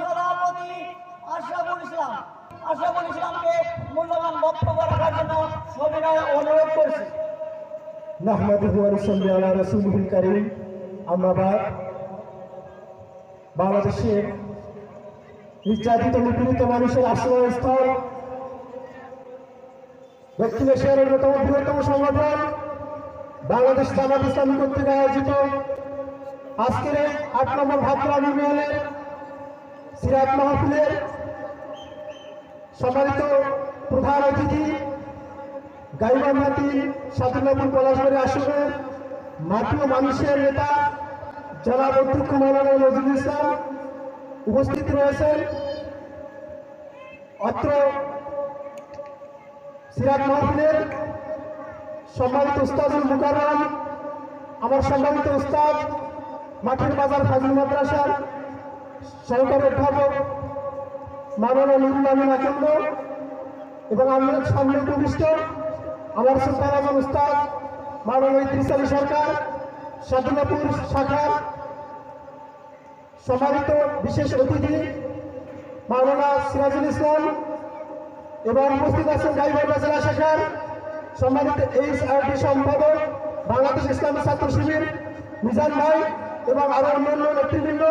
সভাপতি আশরাফুল ইসলাম। ইসলামকে মূল্যবান বক্তব্য রাখার জন্য সবিনয় অনুরোধ করছি। মানুষের আশ্রয়স্থল বাংলাদেশ জামাত ইসলামী কর্তৃক আয়োজিত। আজকের আট নম্বর ভাবতলা ইউনিয়নের সিরাত মাহফিলের সম্মানিত প্রধান অতিথি গাইবান হাতি সাদুল্লাপুর পলাশবাড়ি আসনে মাটি মানুষের নেতা জনাব অধ্যক্ষ মৌলানা নজরুল ইসলাম উপস্থিত রয়েছেন। অত্র সিরাজ মাহফিলের সম্মানিত উস্তাদুল মুকাররম, আমার সম্মানিত উস্তাদ মাঠের বাজার ফাজিল মাদ্রাসার সহকারী অধ্যাপক মাননা নুরুল আমিন আকেন্দ্র এবং আমার সামনে উপবিষ্ট আমার সুলতান উস্তাদ মাননীয় ইদ্রিস সরকার সাদুল্লাপুর শাখার সম্মানিত বিশেষ অতিথি মাওলানা সিরাজুল ইসলাম এবং উপস্থিত আছেন গাইবান্ধা জেলা শাখার সম্মানিত এইচ আর ডি সম্পাদক বাংলাদেশ ইসলামী ছাত্র শিবির মিজান ভাই এবং আরও অন্যান্য নেতৃবৃন্দ।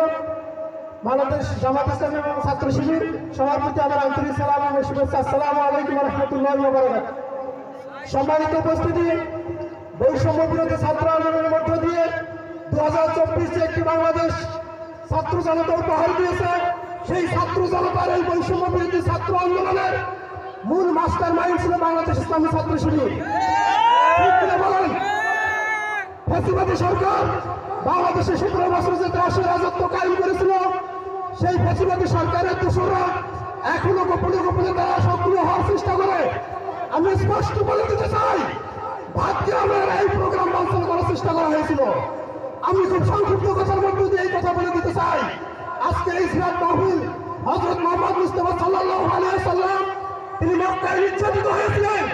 বাংলাদেশ জামাত ইসলামী এবং ছাত্র শিবির সবার প্রতি আমার আন্তরিক সালাম এবং শুভেচ্ছা। আসসালামু আলাইকুম রহমতুল্লাহ সম্মানিত উপস্থিতি, বৈষম্য বিরোধী ছাত্র আন্দোলনের মধ্য দিয়ে দু হাজার চব্বিশে একটি বাংলাদেশ ছাত্র জনতা উপহার দিয়েছে। সেই ছাত্র জনতার এই বৈষম্য বিরোধী ছাত্র আন্দোলনের মূল মাস্টার মাইন্ড ছিল বাংলাদেশ ইসলামী ছাত্র শিবির। বলেন? ফ্যাসিবাদী সরকার বাংলাদেশে সতেরো বছর যে দেশের রাজত্ব কায়েম করেছিল সেই ফ্যাসিবাদী সরকারের দোষরা এখনও গোপনে গোপনে তারা সক্রিয় হওয়ার চেষ্টা করে। আমি স্পষ্ট বলে দিতে চাই ভাগ্যের এই প্রোগ্রাম বাঞ্ছন করার চেষ্টা করা হয়েছিল। আমি খুব সংক্ষিপ্ত কথার মধ্যে দিয়ে এই কথা বলে দিতে চাই। আজকে এই সিরাত মাহফিল হজরত মোহাম্মদ মুস্তফা সাল্লাহ আলিয়া সাল্লাম তিনি মক্কায় নির্যাতিত হয়েছিলেন।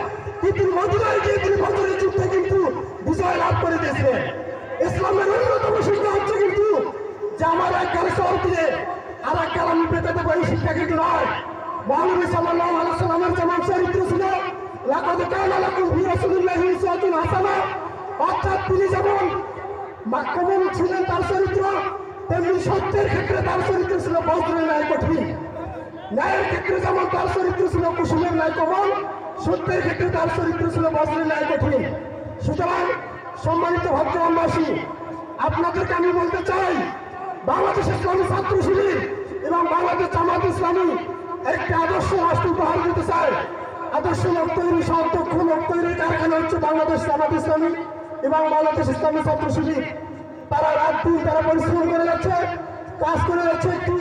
কিন্তু মদিনায় গিয়ে তিনি বছরের যুদ্ধে কিন্তু বিজয় লাভ করে দিয়েছিলেন। ইসলামের অন্যতম শিক্ষা হচ্ছে কিন্তু যে আমার এক কাল শহর দিয়ে আর এক কাল আমি পেতে দেবো এই শিক্ষা কিন্তু নয়। মহানবী সাল্লাহ আলাইসাল্লামের যেমন চরিত্র ছিল, লাকাদ কানা লাকুম ফি রাসূলিল্লাহি উসওয়াতুন হাসানাহ অর্থাৎ তিনি যেমন মাক্কামুন ছিলেন তার চরিত্র, তেমনি সত্যের ক্ষেত্রে তার চরিত্র ছিল বজ্রের ন্যায় কঠিন। ন্যায়ের ক্ষেত্রে যেমন তার চরিত্র ছিল কুসুমের ন্যায় কোমল, সত্যের ক্ষেত্রে তার চরিত্র ছিল বজ্রের ন্যায় কঠিন। সুতরাং সম্মানিত ভদ্রবাসী আপনাদেরকে আমি বলতে চাই বাংলাদেশ ইসলামী ছাত্র শিবির এবং বাংলাদেশ জামাত ইসলামী একটি আদর্শ রাষ্ট্র উপহার দিতে চায়। আদর্শ লোক তৈরি সব দক্ষ লোক তৈরির কারখানা হচ্ছে বাংলাদেশ জামাত ইসলামী এবং বাংলাদেশ ইসলামী ছাত্র শিবির। তারা রাত দিন তারা পরিশ্রম করে যাচ্ছে, কাজ করে যাচ্ছে একটি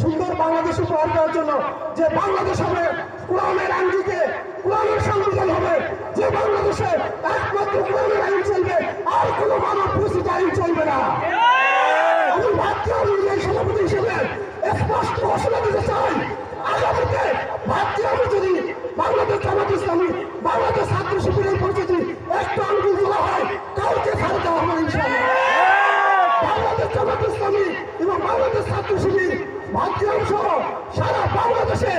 সুন্দর বাংলাদেশ উপহার দেওয়ার জন্য। যে বাংলাদেশ হবে, কোরআনের আঙ্গিকে, কোরআনের সংবিধান হবে। যে বাংলাদেশে একমাত্র কোরআনের আইন চলবে, আর কোনো মানব প্রসিত আইন চলবে না আমি ভারতীয় ইউনিয়ন সভাপতি হিসেবে স্পষ্ট ঘোষণা দিতে চাই আগামীতে ভারতীয় আমি যদি বাংলাদেশ জামাত ইসলামী বাংলাদেশ ছাত্র শিবিরের উপর যদি একটা আঙ্গুল তোলা হয় কাউকে ছাড় দেওয়া হবে ইনশাআল্লাহ বাংলাদেশ জামাত ইসলামী এবং বাংলাদেশ ছাত্র শিবির ভারতীয় সহ সারা বাংলাদেশে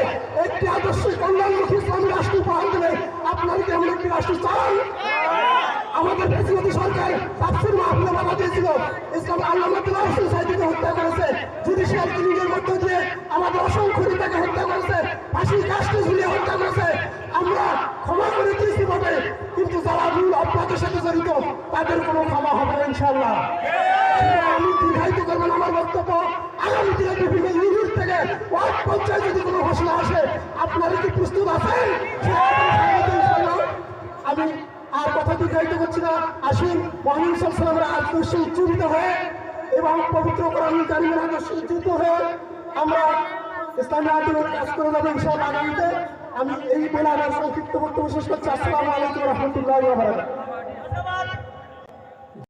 একটি আদর্শ কল্যাণমুখী ইসলামী রাষ্ট্র উপহার দেবে আপনারা কি এমন একটি রাষ্ট্র চান আমাদের প্রেসিডেন্ট সরকার তাফসির মাহফিলে বাধা দিয়েছিল। ইসলাম আল্লাহ হোসেন সাইদিকে হত্যা করেছে। জুডিশিয়াল ক্লিনিকের মধ্য দিয়ে আমাদের অসংখ্য নেতাকে হত্যা করেছে। ফাঁসির কাজকে ঝুলিয়ে হত্যা করেছে। আমরা ক্ষমা করে দিয়েছি বটে, কিন্তু যারা মূল অপরাধের সাথে জড়িত, তাদের কোনো ক্ষমা হবে ইনশাল্লাহ আমি দীর্ঘায়িত করবেন আমার বক্তব্য। আগামী দিনে বিভিন্ন ইউনিট থেকে ওয়ার্ড পর্যায়ে যদি কোনো ঘোষণা আসে, আপনারা কি প্রস্তুত আছেন? আমি আর কথা দীর্ঘায়িত করছি না। আসুন মহানুল সালামের উজ্জীবিত হয়ে এবং পবিত্র কর্মকারীদের আদর্শে উজ্জীবিত হয়ে আমরা ইসলামী আন্দোলন কাজ করে যাব ইনশাআল্লাহ আগামীতে। আমি এই বেলা আমার সংক্ষিপ্ত বক্তব্য শেষ করছি। আসসালামু আলাইকুম রহমতুল্লাহ